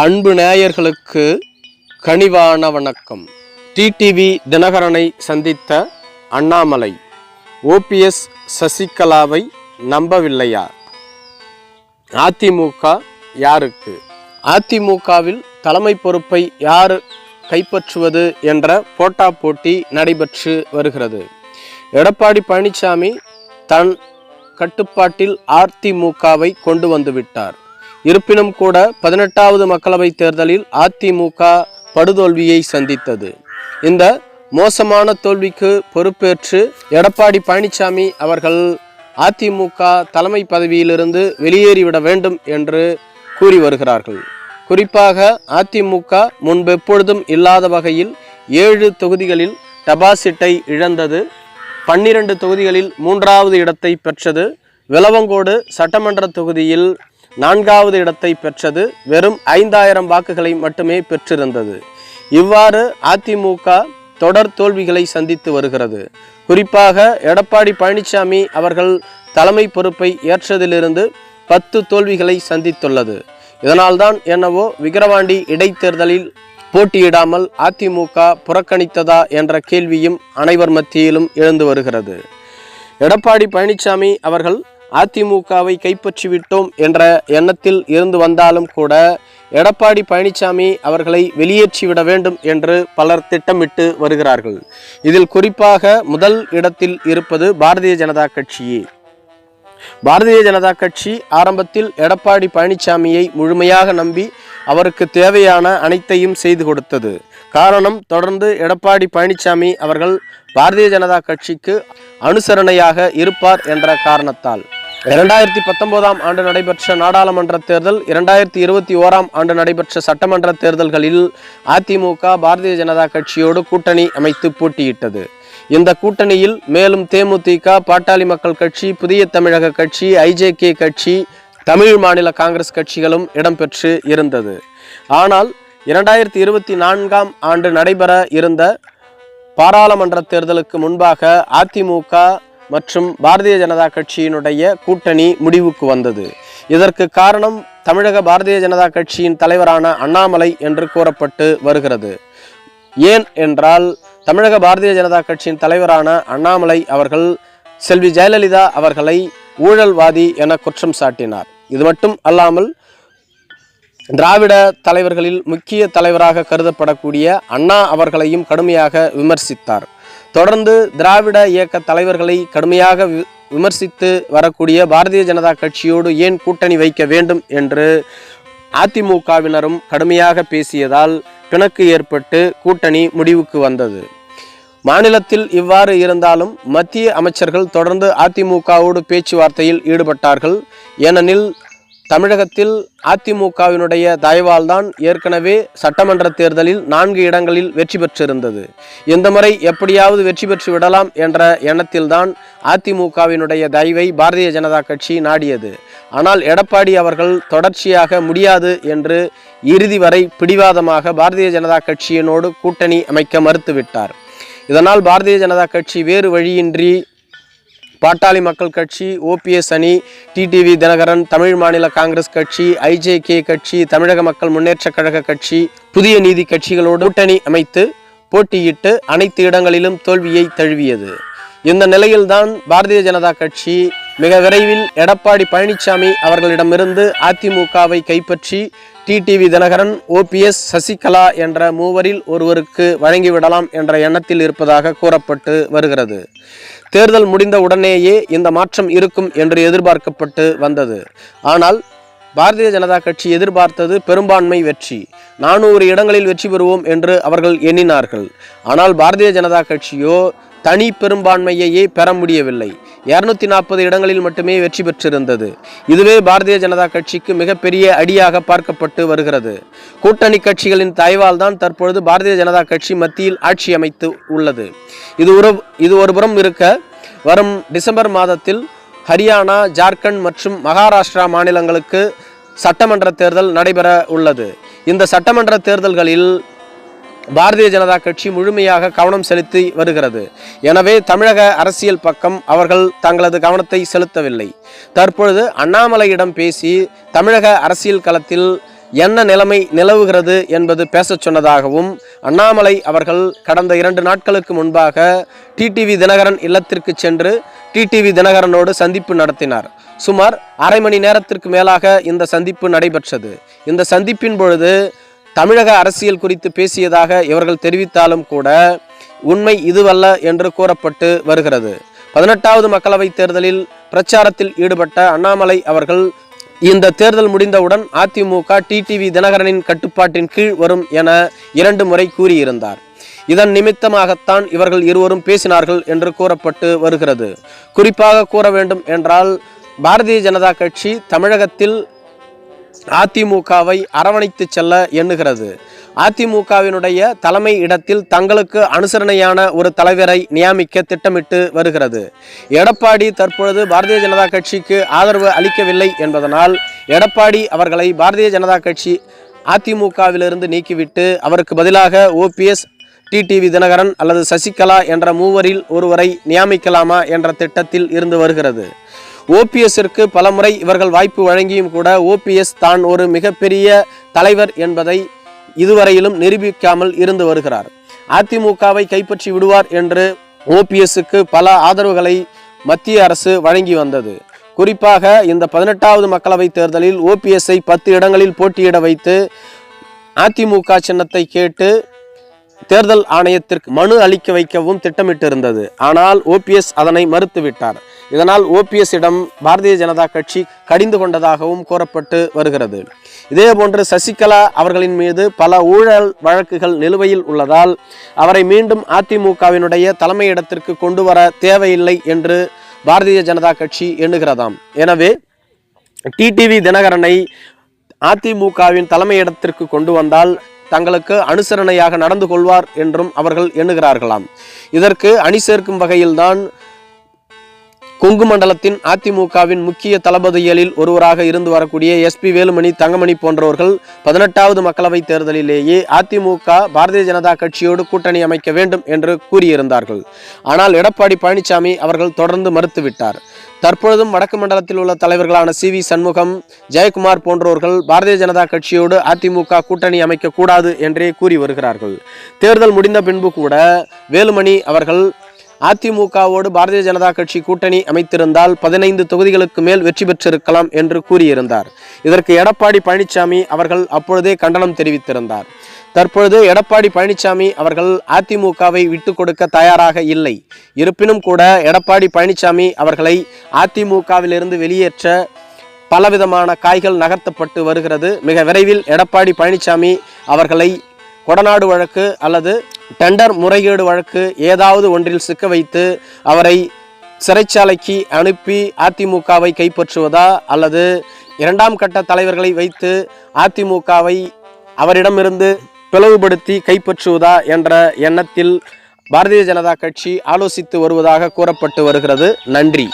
அன்பு நேயர்களுக்கு கனிவான வணக்கம். டிடிவி தினகரனை சந்தித்த அண்ணாமலை ஓபிஎஸ் சசிகலாவை நம்பவில்லையா? அதிமுக யாருக்கு? அதிமுகவில் தலைமை பொறுப்பை யார் கைப்பற்றுவது என்ற போட்டா போட்டி நடைபெற்று வருகிறது. எடப்பாடி பழனிசாமி தன் கட்டுப்பாட்டில் அதிமுகவை கொண்டு வந்துவிட்டார் இருப்பினும் கூட பதினெட்டாவது மக்களவைத் தேர்தலில் அதிமுக படுதோல்வியை சந்தித்தது. இந்த மோசமான தோல்விக்கு பொறுப்பேற்று எடப்பாடி பழனிசாமி அவர்கள் அதிமுக தலைமை பதவியிலிருந்து வெளியேறிவிட வேண்டும் என்று கூறி வருகிறார்கள். குறிப்பாக அதிமுக முன்பெப்பொழுதும் இல்லாத வகையில் ஏழு தொகுதிகளில் டெபாசிட்டை இழந்தது. பன்னிரண்டு தொகுதிகளில் மூன்றாவது இடத்தை பெற்றது. விலவங்கோடு சட்டமன்ற தொகுதியில் நான்காவது இடத்தை பெற்றது வெறும் ஐந்தாயிரம் வாக்குகளை மட்டுமே பெற்றிருந்தது. இவ்வாறு அதிமுக தொடர் தோல்விகளை சந்தித்து வருகிறது. குறிப்பாக எடப்பாடி பழனிசாமி அவர்கள் தலைமை பொறுப்பை ஏற்றதிலிருந்து பத்து தோல்விகளை சந்தித்துள்ளது. இதனால்தான் என்னவோ விக்கிரவாண்டி இடைத்தேர்தலில் போட்டியிடாமல் அதிமுக புறக்கணித்ததா என்ற கேள்வியும் அனைவர் மத்தியிலும் எழுந்து வருகிறது. எடப்பாடி பழனிசாமி அவர்கள் அதிமுகவை கைப்பற்றிவிட்டோம் என்ற எண்ணத்தில் இருந்து வந்தாலும் கூட எடப்பாடி பழனிசாமி அவர்களை வெளியேற்றிவிட வேண்டும் என்று பலர் திட்டமிட்டு வருகிறார்கள். இதில் குறிப்பாக முதல் இடத்தில் இருப்பது பாரதிய ஜனதா கட்சியே. பாரதிய ஜனதா கட்சி ஆரம்பத்தில் எடப்பாடி பழனிசாமியை முழுமையாக நம்பி அவருக்கு தேவையான அனைத்தையும் செய்து கொடுத்தது. காரணம் தொடர்ந்து எடப்பாடி பழனிசாமி அவர்கள் பாரதிய ஜனதா கட்சிக்கு அனுசரணையாக இருப்பார் என்ற காரணத்தால். இரண்டாயிரத்தி பத்தொன்பதாம் ஆண்டு நடைபெற்ற நாடாளுமன்ற தேர்தல் இரண்டாயிரத்தி இருபத்தி ஓராம் ஆண்டு நடைபெற்ற சட்டமன்ற தேர்தல்களில் அதிமுக பாரதிய ஜனதா கட்சியோடு கூட்டணி அமைத்து போட்டியிட்டது. இந்த கூட்டணியில் மேலும் தேமுதிக பாட்டாளி மக்கள் கட்சி புதிய தமிழக கட்சி ஐஜேகே கட்சி தமிழ் மாநில காங்கிரஸ் கட்சிகளும் இடம்பெற்று இருந்தது. ஆனால் இரண்டாயிரத்தி இருபத்தி நான்காம் ஆண்டு நடைபெற இருந்த பாராளுமன்ற தேர்தலுக்கு முன்பாக அதிமுக மற்றும் பாரதிய ஜனதா கட்சியினுடைய கூட்டணி முடிவுக்கு வந்தது. இதற்கு காரணம் தமிழக பாரதிய ஜனதா கட்சியின் தலைவரான அண்ணாமலை என்று கூறப்பட்டு வருகிறது. ஏன் என்றால் தமிழக பாரதிய ஜனதா கட்சியின் தலைவரான அண்ணாமலை அவர்கள் செல்வி ஜெயலலிதா அவர்களை ஊழல்வாதி என குற்றம் சாட்டினார். இது மட்டும் அல்லாமல் திராவிட தலைவர்களில் முக்கிய தலைவராக கருதப்படக்கூடிய அண்ணா அவர்களையும் கடுமையாக விமர்சித்தார். தொடர்ந்து திராவிட இயக்க தலைவர்களை கடுமையாக வி- விமர்சித்து வரக்கூடிய பாரதிய ஜனதா கட்சியோடு ஏன் கூட்டணி வைக்க வேண்டும் என்று அதிமுகவினரும் கடுமையாக பேசியதால் பிணக்கு ஏற்பட்டு கூட்டணி முடிவுக்கு வந்தது. மாநிலத்தில் இவ்வாறு இருந்தாலும் மத்திய அமைச்சர்கள் தொடர்ந்து அதிமுகவோடு பேச்சுவார்த்தையில் ஈடுபட்டார்கள். ஏனெனில் தமிழகத்தில் அதிமுகவினுடைய தயவால்தான் ஏற்கனவே சட்டமன்ற தேர்தலில் நான்கு இடங்களில் வெற்றி பெற்றிருந்தது. இந்த முறை எப்படியாவது வெற்றி பெற்று விடலாம் என்ற எண்ணத்தில்தான் அதிமுகவினுடைய தயவை பாரதிய ஜனதா கட்சி நாடியது. ஆனால் எடப்பாடி அவர்கள் தொடர்ச்சியாக முடியாது என்று இறுதி வரை பிடிவாதமாக பாரதிய ஜனதா கட்சியினோடு கூட்டணி அமைக்க மறுத்துவிட்டார். இதனால் பாரதிய ஜனதா கட்சி வேறு வழியின்றி பாட்டாளி மக்கள் கட்சி ஓபிஎஸ் அணி டிடிவி தினகரன் தமிழ் மாநில காங்கிரஸ் கட்சி ஐஜேகே கட்சி தமிழக மக்கள் முன்னேற்றக் கழக கட்சி புதிய நீதி கட்சிகளோடு கூட்டணி அமைத்து போட்டியிட்டு அனைத்து இடங்களிலும் தோல்வியை தழுவியது. இந்த நிலையில்தான் பாரதிய ஜனதா கட்சி மிக விரைவில் எடப்பாடி பழனிசாமி அவர்களிடமிருந்து அதிமுகவை கைப்பற்றி டிடிவி தினகரன் ஓபிஎஸ் சசிகலா என்ற மூவரில் ஒருவருக்கு வழங்கிவிடலாம் என்ற எண்ணத்தில் இருப்பதாக கூறப்பட்டு வருகிறது. தேர்தல் முடிந்த உடனேயே இந்த மாற்றம் இருக்கும் என்று எதிர்பார்க்கப்பட்டு வந்தது. ஆனால் பாரதிய ஜனதா கட்சி எதிர்பார்த்தது பெரும்பான்மை வெற்றி. நானூறு இடங்களில் வெற்றி பெறுவோம் என்று அவர்கள் எண்ணினார்கள். ஆனால் பாரதிய ஜனதா கட்சியோ தனி பெரும்பான்மையையே பெற முடியவில்லை. இருநூத்தி நாற்பது இடங்களில் மட்டுமே வெற்றி பெற்றிருந்தது. இதுவே பாரதிய ஜனதா கட்சிக்கு மிகப்பெரிய அடியாக பார்க்கப்பட்டு வருகிறது. கூட்டணி கட்சிகளின் தயவால் தான் தற்பொழுது பாரதிய ஜனதா கட்சி மத்தியில் ஆட்சி அமைத்து உள்ளது. இது ஒரு இது ஒருபுறம் இருக்க வரும் டிசம்பர் மாதத்தில் ஹரியானா ஜார்க்கண்ட் மற்றும் மகாராஷ்டிரா மாநிலங்களுக்கு சட்டமன்ற தேர்தல் நடைபெற உள்ளது. இந்த சட்டமன்ற தேர்தல்களில் பாரதிய ஜனதா கட்சி முழுமையாக கவனம் செலுத்தி வருகிறது. எனவே தமிழக அரசியல் பக்கம் அவர்கள் தங்களது கவனத்தை செலுத்தவில்லை. தற்பொழுது அண்ணாமலையிடம் பேசி தமிழக அரசியல் களத்தில் என்ன நிலைமை நிலவுகிறது என்பது பேசச் சொன்னதாகவும் அண்ணாமலை அவர்கள் கடந்த இரண்டு நாட்களுக்கு முன்பாக டிடிவி தினகரன் இல்லத்திற்கு சென்று டிடிவி தினகரனோடு சந்திப்பு நடத்தினார். சுமார் அரை மணி நேரத்திற்கு மேலாக இந்த சந்திப்பு நடைபெற்றது. இந்த சந்திப்பின் பொழுது தமிழக அரசியல் குறித்து பேசியதாக இவர்கள் தெரிவித்தாலும் கூட உண்மை இதுவல்ல என்று கூறப்பட்டு வருகிறது. பதினெட்டாவது மக்களவைத் தேர்தலில் பிரச்சாரத்தில் ஈடுபட்ட அண்ணாமலை அவர்கள் இந்த தேர்தல் முடிந்தவுடன் அதிமுக டிடிவி தினகரனின் கட்டுப்பாட்டின் கீழ் வரும் என இரண்டு முறை கூறியிருந்தார். இதன் நிமித்தமாகத்தான் இவர்கள் இருவரும் பேசினார்கள் என்று கூறப்பட்டு வருகிறது. குறிப்பாக கூற வேண்டும் என்றால் பாரதிய ஜனதா கட்சி தமிழகத்தில் அதிமுகவை அரவணைத்து செல்ல எண்ணுகிறது. அதிமுகவினுடைய தலைமை இடத்தில் தங்களுக்கு அனுசரணையான ஒரு தலைவரை நியமிக்க திட்டமிட்டு வருகிறது. எடப்பாடி தற்பொழுது பாரதிய ஜனதா கட்சிக்கு ஆதரவு அளிக்கவில்லை என்பதனால் எடப்பாடி அவர்களை பாரதிய ஜனதா கட்சி அதிமுகவிலிருந்து நீக்கிவிட்டு அவருக்கு பதிலாக ஓபிஎஸ் டிடிவி தினகரன் அல்லது சசிகலா என்ற மூவரில் ஒருவரை நியமிக்கலாமா என்ற திட்டத்தில் இருந்து வருகிறது. ஓபிஎஸ்ஸிற்கு பலமுறை இவர்கள் வாய்ப்பு வழங்கியும் கூட ஓபிஎஸ் தான் ஒரு மிகப்பெரிய தலைவர் என்பதை இதுவரையிலும் நிரூபிக்காமல் இருந்து வருகிறார். அதிமுகவை கைப்பற்றி விடுவார் என்று ஓபிஎஸ்ஸுக்கு பல ஆதரவுகளை மத்திய அரசு வழங்கி வந்தது. குறிப்பாக இந்த பதினெட்டாவது மக்களவைத் தேர்தலில் ஓபிஎஸ்ஐ பத்து இடங்களில் போட்டியிட வைத்து அதிமுக சின்னத்தை கேட்டு தேர்தல் ஆணையத்திற்கு மனு அளிக்க வைக்கவும் திட்டமிட்டிருந்தது. ஆனால் ஓபிஎஸ் அதனை மறுத்துவிட்டார். இதனால் ஓபிஎஸ் இடம் பாரதிய ஜனதா கட்சி கடிந்து கொண்டதாகவும் கூறப்பட்டு வருகிறது. இதேபோன்று சசிகலா அவர்களின் மீது பல ஊழல் வழக்குகள் நிலுவையில் உள்ளதால் அவரை மீண்டும் அதிமுகவினுடைய தலைமையிடத்திற்கு கொண்டு வர தேவையில்லை என்று பாரதிய ஜனதா கட்சி எண்ணுகிறதாம். எனவே டிடிவி தினகரனை அதிமுகவின் தலைமையிடத்திற்கு கொண்டு வந்தால் தங்களுக்கு அனுசரணையாக நடந்து கொள்வார் என்றும் அவர்கள் எண்ணுகிறார்களாம். இதற்கு அணி சேர்க்கும் வகையில்தான் கொங்கு மண்டலத்தின் அதிமுகவின் முக்கிய தளபதிகளில் ஒருவராக இருந்து வரக்கூடிய எஸ்பி வேலுமணி தங்கமணி போன்றவர்கள் பதினெட்டாவது மக்களவைத் தேர்தலிலேயே அதிமுக பாரதிய ஜனதா கட்சியோடு கூட்டணி அமைக்க வேண்டும் என்று கூறியிருந்தார்கள். ஆனால் எடப்பாடி பழனிசாமி அவர்கள் தொடர்ந்து மறுத்துவிட்டார். தற்பொழுதும் வடக்கு மண்டலத்தில் உள்ள தலைவர்களான சி வி சண்முகம் ஜெயக்குமார் போன்றோர்கள் பாரதிய ஜனதா கட்சியோடு அதிமுக கூட்டணி அமைக்க கூடாது என்றே கூறி வருகிறார்கள். தேர்தல் முடிந்த பின்பு கூட வேலுமணி அவர்கள் அதிமுகவோடு பாரதிய ஜனதா கட்சி கூட்டணி அமைத்திருந்தால் பதினைந்து தொகுதிகளுக்கு மேல் வெற்றி பெற்றிருக்கலாம் என்று கூறியிருந்தார். இதற்கு எடப்பாடி பழனிசாமி அவர்கள் அப்பொழுதே கண்டனம் தெரிவித்திருந்தார். தற்பொழுது எடப்பாடி பழனிசாமி அவர்கள் அதிமுகவை விட்டு கொடுக்க தயாராக இல்லை. இருப்பினும் கூட எடப்பாடி பழனிசாமி அவர்களை அதிமுகவிலிருந்து வெளியேற்ற பலவிதமான காய்கள் நகர்த்தப்பட்டு வருகிறது. மிக விரைவில் எடப்பாடி பழனிசாமி அவர்களை கொடநாடு வழக்கு அல்லது டெண்டர் முறைகேடு வழக்கு ஏதாவது ஒன்றில் சிக்க வைத்து அவரை சிறைச்சாலைக்கு அனுப்பி அதிமுகவை கைப்பற்றுவதா அல்லது இரண்டாம் கட்ட தலைவர்களை வைத்து அதிமுகவை அவரிடமிருந்து பிளவுபடுத்தி கைப்பற்றுவதா என்ற எண்ணத்தில் பாரதிய ஜனதா கட்சி ஆலோசித்து வருவதாக கூறப்பட்டு வருகிறது. நன்றி.